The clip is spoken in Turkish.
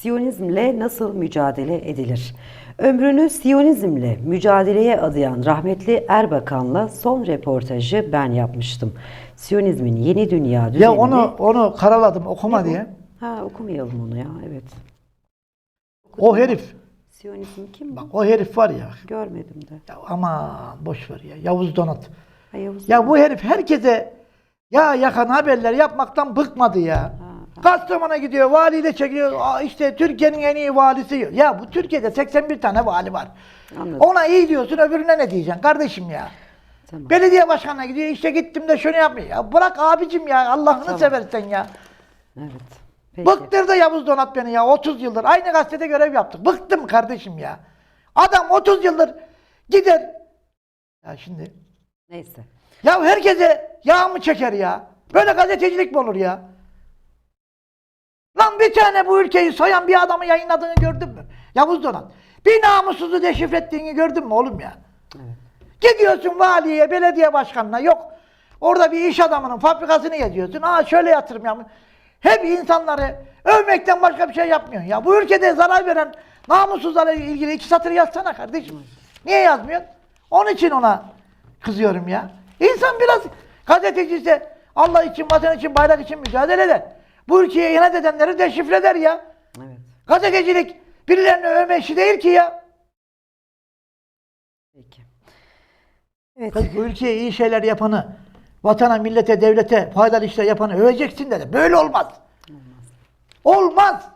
Siyonizmle nasıl mücadele edilir? Ömrünü Siyonizmle mücadeleye adayan rahmetli Erbakan'la son reportajı ben yapmıştım. Siyonizmin yeni dünya düzenini... Ya onu onu karaladım okuma Ne bu? diye. Ha okumayalım onu ya evet. O herif. Siyonizm kim? Bak o herif var ya. Görmedim de. ya aman boş ver ya. Yavuz Donat. Ha, Yavuz Ya bu herif herkese ya yakan haberler yapmaktan bıkmadı ya. Kastamonu'na gidiyor, valiyle çekiyor. Aa işte Türkiye'nin en iyi valisi. Ya bu Türkiye'de 81 tane vali var. Anladım. Ona iyi diyorsun, öbürüne ne diyeceksin kardeşim ya? Tamam. Belediye başkanına gidiyor, işte gittim de şunu yapmıyor. Ya bırak abicim ya, Allah'ını Tamam. seversen ya. Evet. Peki. Bıktırdı Yavuz Donat beni ya 30 yıldır. Aynı gazetede görev yaptık. Bıktım kardeşim ya. Adam 30 yıldır gider. Ya şimdi. Neyse. Ya herkese yağ mı çeker ya? Böyle gazetecilik mi olur ya? Bir tane bu ülkeyi soyan bir adamı yayınladığını gördün mü? Yavuz Donat. Bir namussuzu deşifre ettiğini gördün mü oğlum ya? Gidiyorsun valiye, belediye başkanına yok. Orada bir iş adamının fabrikasını geziyorsun. Aa şöyle yatırım yapmış. Hep insanları övmekten başka bir şey yapmıyorsun ya. Bu ülkede zarar veren namussuzlarla ilgili iki satır yazsana kardeşim. Niye yazmıyorsun? Onun için ona kızıyorum ya. İnsan biraz gazeteci ise Allah için, vatan için, bayrak için mücadele eder. Bu ülkeye ihanet edenleri deşifre eder ya. Evet. Gazetecilik birilerini övme işi değil ki ya. Peki. Evet. Kız bu ülkeye iyi şeyler yapanı, vatana, millete, devlete faydalı işler yapanı öveceksin dedi. Böyle olmaz. Olmaz.